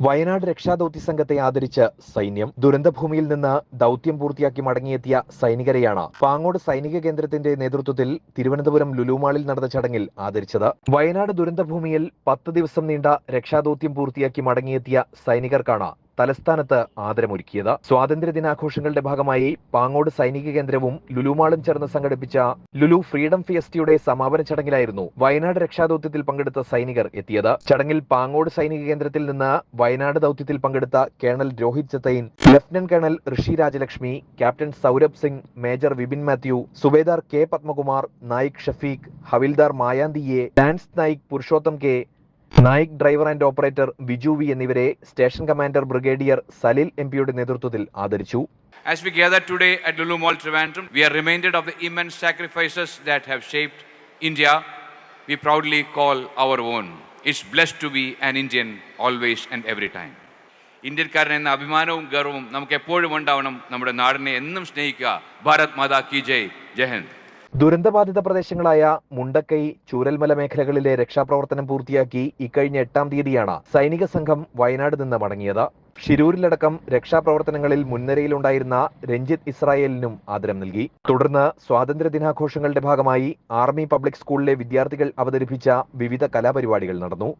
വയനാട് രക്ഷാ ദൗത്യ സംഘത്തെ ആദരിച്ച് സൈന്യം ദുരന്തഭൂമിയിൽ നിന്ന് ദൗത്യം പൂർത്തിയാക്കി മടങ്ങിയെത്തിയ സൈനികരെയാണ് പാങ്ങോട് സൈനിക കേന്ദ്രത്തിന്റെ നേതൃത്വത്തിൽ തിരുവനന്തപുരം ലുലുമാളിൽ നടന്ന ചടങ്ങിൽ ആദരിച്ചത്. വയനാട് ദുരന്തഭൂമിയിൽ പത്ത് ദിവസം നീണ്ട രക്ഷാദൌത്യം പൂർത്തിയാക്കി മടങ്ങിയെത്തിയ സൈനികർക്കാണ് തലസ്ഥാനത്ത് ആദരമൊരുക്കിയത്. സ്വാതന്ത്ര്യ ദിനാഘോഷങ്ങളുടെ ഭാഗമായി പാങ്ങോട് സൈനിക കേന്ദ്രവും ലുലുമാളും ചേർന്ന് സംഘടിപ്പിച്ച ലുലു ഫ്രീഡം ഫിയസ്റ്റിയുടെ സമാപന ചടങ്ങിലായിരുന്നു വയനാട് രക്ഷാദൌത്യത്തിൽ പങ്കെടുത്ത സൈനികർ എത്തിയത്. ചടങ്ങിൽ പാങ്ങോട് സൈനിക കേന്ദ്രത്തിൽ നിന്ന് വയനാട് ദൌത്യത്തിൽ പങ്കെടുത്ത colonel Rohit ചത്തൈൻ lieutenant colonel Rishi Rajalakshmi captain Saurabh Singh major Vipin Mathew subedar K Padmakumar naik Shafeeq havildar മായാന്തിയെ dance naik Purushottam K naik driver and operator Biju V എന്നിവരെ station commander brigadier Salil M പിയുടെ നേതൃത്വത്തിൽ ആദരിച്ചു As we gather today at Lulu Mall Trivandrum, we are reminded of the immense sacrifices that have shaped India. We proudly call our own. It's blessed to be an Indian always and every time. ഇന്ത്യക്കാരൻ എന്ന അഭിമാനവും ഗർവവും നമുക്ക് എപ്പോഴും ഉണ്ടാവണം നമ്മുടെ നാടിനെ എന്നും സ്നേഹിക്കുക ഭാരത് മാതാ കി ജയ് ജയഹിന്ദ് ദുരന്തബാധിത പ്രദേശങ്ങളായ മുണ്ടക്കൈ ചൂരൽമല മേഖലകളിലെ രക്ഷാപ്രവർത്തനം പൂർത്തിയാക്കി ഇക്കഴിഞ്ഞ എട്ടാം തീയതിയാണ് സൈനിക സംഘം വയനാട് നിന്ന് മടങ്ങിയത്. ഷിരൂരിലടക്കം രക്ഷാപ്രവർത്തനങ്ങളിൽ മുൻനിരയിലുണ്ടായിരുന്ന രഞ്ജിത്ത് ഇസ്രായേലിനും ആദരം നൽകി. തുടർന്ന് സ്വാതന്ത്ര്യദിനാഘോഷങ്ങളുടെ ഭാഗമായി ആർമി പബ്ലിക് സ്കൂളിലെ വിദ്യാർത്ഥികൾ അവതരിപ്പിച്ച വിവിധ കലാപരിപാടികൾ നടന്നു.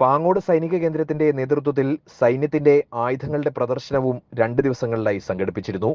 പാങ്ങോട് സൈനിക കേന്ദ്രത്തിന്റെ നേതൃത്വത്തിൽ സൈന്യത്തിന്റെ ആയുധങ്ങളുടെ പ്രദർശനവും രണ്ട് ദിവസങ്ങളിലായി സംഘടിപ്പിച്ചിരുന്നു.